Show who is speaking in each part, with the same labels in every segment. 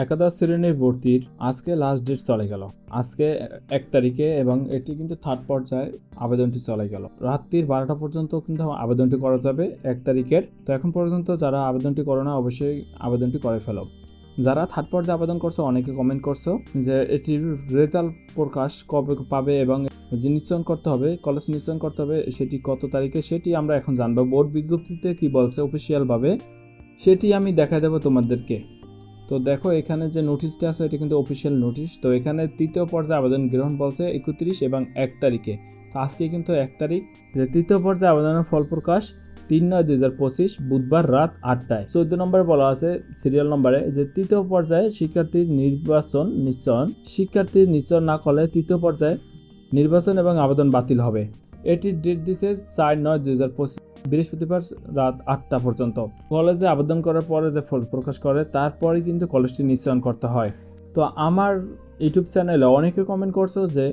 Speaker 1: একাদশ শ্রেণির ভর্তির আজকে লাস্ট ডেট চলে গেল। আজকে এক তারিখে এবং এটি কিন্তু থার্ড পর্যায়ে আবেদনটি চলে গেল। রাত্রির বারোটা পর্যন্ত কিন্তু আবেদনটি করা যাবে এক তারিখের। তো এখন পর্যন্ত যারা আবেদনটি করো না, অবশ্যই আবেদনটি করে ফেলো। যারা থার্ড পর্যায়ে আবেদন করছ, অনেকে কমেন্ট করছ যে এটির রেজাল্ট প্রকাশ কবে পাবে এবং যে নিশ্চয়ন করতে হবে কলেজ নিশ্চয়ন করতে হবে, সেটি কত তারিখে, সেটি আমরা এখন জানব। বোর্ড বিজ্ঞপ্তিতে কি বলছে অফিসিয়ালভাবে সেটি আমি দেখা দেবো তোমাদেরকে। তো দেখো, এখানে যে নোটিশটা আছে, এটা কিন্তু অফিসিয়াল নোটিশ তো এখানে তৃতীয় পর্যায়ে আবেদন গ্রহণ বলছে একত্রিশ এবং এক তারিখে। তো আজকে কিন্তু এক তারিখ। যে তৃতীয় পর্যায়ে আবেদনের ফল প্রকাশ তিন নয় দুই হাজার পঁচিশ, বুধবার রাত আটটায়। চোদ্দ নম্বরে বলা আছে সিরিয়াল নম্বরে যে তৃতীয় পর্যায়ে শিক্ষার্থীর নির্বাচন নিশ্চয়ন। শিক্ষার্থীর নিশ্চয়ন না করলে তৃতীয় পর্যায়ে নির্বাচন এবং আবেদন বাতিল হবে। এটির ডেট দিছে চার নয় দুই হাজার পঁচিশ। বৃহস্পতিবার রাত আটটা পর্যন্ত। কলেজে আবেদন করার পরে যে ফল প্রকাশ করে, তারপরে কিন্তু কলেজটি নিশ্চয়ন করতে হয়। তো আমার ইউটিউব চ্যানেলে অনেকে কমেন্ট করছ যে,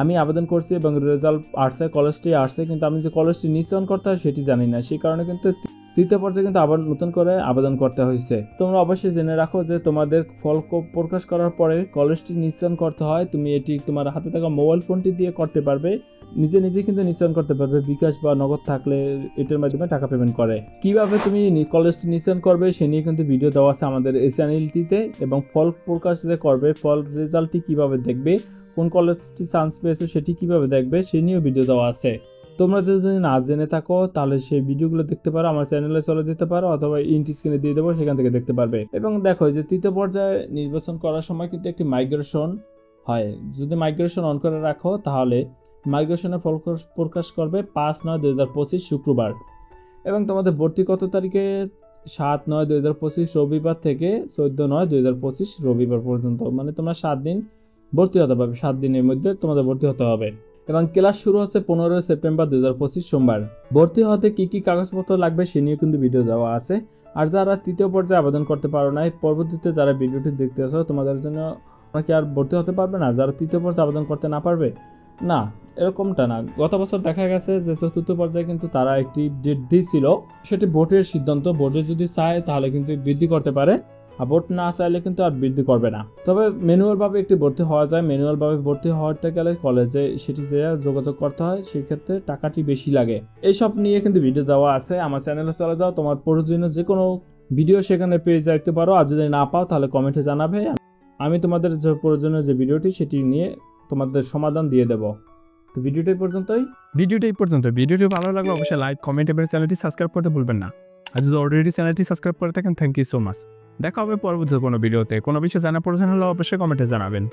Speaker 1: আমি আবেদন করছি এবং রেজাল্ট আসছে, কলেজটি আসছে, কিন্তু আমি যে কলেজটি নিশ্চয়ন করতে হয় সেটি জানি না। সেই কারণে কিন্তু তৃতীয় পর্যায়ে কিন্তু আবার নতুন করে আবেদন করতে হয়েছে। তোমরা অবশ্যই জেনে রাখো যে তোমাদের ফল প্রকাশ করার পরে কলেজটি নিশ্চয়ন করতে হয়। তুমি এটি তোমার হাতে থাকা মোবাইল ফোনটি দিয়ে করতে পারবে। নিজে নিজে কিন্তু নিশ্চয়ন করতে পারবে। বিকাশ বা নগদ থাকলে এটার মাধ্যমে টাকা পেমেন্ট করে। কীভাবে তুমি কলেজটি নিশ্চয়ন করবে সে নিয়ে কিন্তু ভিডিও দেওয়া আছে আমাদের এই চ্যানেলটিতে এবং ফল প্রকাশ যে করবে, ফল রেজাল্টটি কীভাবে দেখবে, কোন কলেজটি চান্স পেয়েছে সেটি কীভাবে দেখবে, সে নিয়েও ভিডিও দেওয়া আছে। তোমরা যদি না জেনে থাকো, তাহলে সেই ভিডিওগুলো দেখতে পারো, আমার চ্যানেলে চলে যেতে পারো অথবা ইন্টি স্ক্রিনে দিয়ে দেবো, সেখান থেকে দেখতে পারবে। এবং দেখো যে তৃতীয় পর্যায়ে নির্বাচন করার সময় কিন্তু একটি মাইগ্রেশন হয়। যদি মাইগ্রেশন অন করে রাখো, তাহলে মাইগ্রেশনের ফল প্রকাশ- করবে পাঁচ নয় দুই হাজার পঁচিশ শুক্রবার। এবং তোমাদের ভর্তি কত তারিখে? সাত নয় দুই হাজার পঁচিশ রবিবার থেকে চোদ্দ নয় দুই হাজার পঁচিশ রবিবার পর্যন্ত। মানে তোমরা সাত দিন ভর্তি হতে পারবে। সাত দিনের মধ্যে তোমাদের ভর্তি হতে হবে। এবং ক্লাস শুরু হচ্ছে পনেরোই সেপ্টেম্বর দু হাজার পঁচিশ সোমবার। ভর্তি হতে কী কী কাগজপত্র লাগবে সে নিয়ে কিন্তু ভিডিও দেওয়া আছে। আর যারা তৃতীয় পর্যায়ে আবেদন করতে পারো নাই, পরবর্তীতে যারা ভিডিওটি দেখতে আসো, তোমাদের জন্য কি আর ভর্তি হতে পারবে না? যারা তৃতীয় পর্যায়ে আবেদন করতে না পারবে না, এরকমটা না। গত বছর দেখা গেছে যে চতুর্থ পর্যায়ে কিন্তু তারা একটি ডেট দিয়েছিল সেটি ভোটের সিদ্ধান্ত। ভোটে যদি চায় তাহলে কিন্তু বৃদ্ধি করতে পারে। আর ভোট না চাইলে কিন্তু আর বৃদ্ধি করবে না। তবে ম্যানুয়ালভাবে একটি ভর্তি হওয়া যায়। ম্যানুয়ালভাবে ভর্তি হওয়াতে গেলে কলেজে সেটি যে যোগাযোগ করতে হয়। সেক্ষেত্রে টাকাটি বেশি লাগে। এইসব নিয়ে কিন্তু ভিডিও দেওয়া আছে। আমার চ্যানেলে চলে যাও। তোমার প্রয়োজনীয় যে কোনো ভিডিও সেখানে পেয়ে যাইতে পারো। আর যদি না পাও তাহলে কমেন্টে জানাবে। আমি তোমাদের যে প্রয়োজনীয় যে ভিডিওটি সেটি নিয়ে তোমাদের সমাধান দিয়ে দেবো। তো ভিডিওটাই পর্যন্তই।
Speaker 2: ভিডিওটাই পর্যন্ত ভিডিওটি ভালো লাগলে অবশ্যই লাইক কমেন্ট এবং চ্যানেলটি সাবস্ক্রাইব করতে ভুলবেন না। আর যদি অলরেডি চ্যানেলটি সাবস্ক্রাইব করে থাকেন থ্যাংক ইউ সো মাচ দেখা হবে পরবর্তী কোনো ভিডিওতে কোনো বিষয় জানা প্রয়োজন হলে অবশ্যই কমেন্টে জানাবেন।